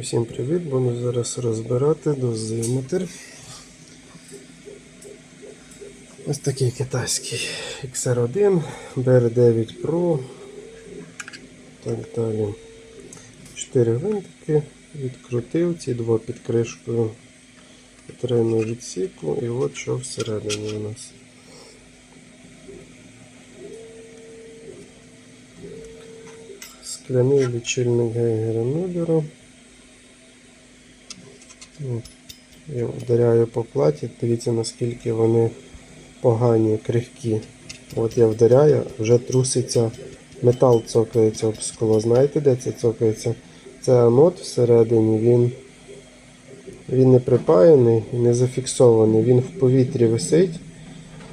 Усім привіт! Буду зараз розбирати дозиметр. Ось такий китайський XR1, BR9 Pro. Так далі. Чотири гвинтики. Відкрутив ці два під кришкою батарейного відсіку. І от що всередині у нас. Скляний лічильник Гейгера Мюллера. Ну, Я вдаряю по платі, дивіться наскільки вони погані, крихкі. От я вдаряю, вже труситься метал цокається об скло. Знаєте, де це цокається? Це анод всередині, він, він не припаяний не зафіксований, він в повітрі висить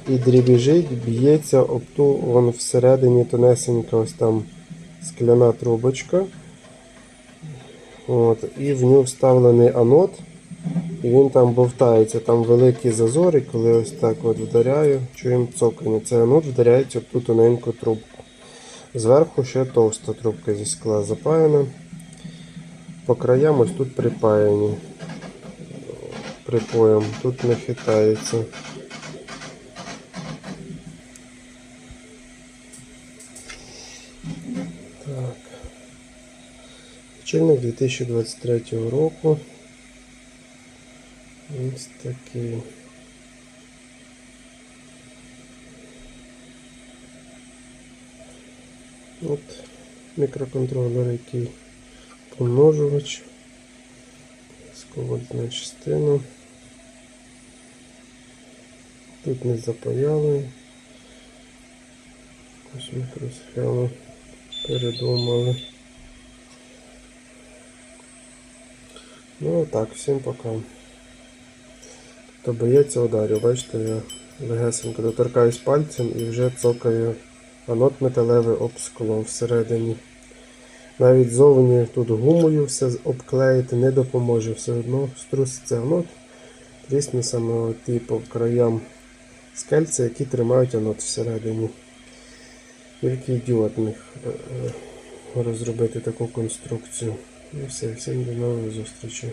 і дрібіжить, б'ється об ту, вон всередині тонесенька ось там скляна трубочка. От, і в нього вставлений анод. І він там бовтається, там великі зазори, коли ось так от вдаряю, чуємо цокання. Це анод вдаряється в ту тоненьку трубку. Зверху ще товста трубка зі скла запаяна. По краям ось тут припаяні припоєм, тут не хитається. Так. Лічильник 2023 року. Ось такий. От мікроконтролер, який помножувач. Сководна частина. Тут не запаяли. Ось мікросхему передумали. Ну так, всім пока. Хто боїться ударів, бачите, я легесенько доторкаюсь пальцем і вже цокаю анод металевий об скло всередині. Навіть зовні тут гумою все обклеїти не допоможе, все одно струситься анод, трісне саме по краям скельця, які тримають анод всередині. Тільки ідіот міг е, е, розробити таку конструкцію. І все, всім до нових зустрічей.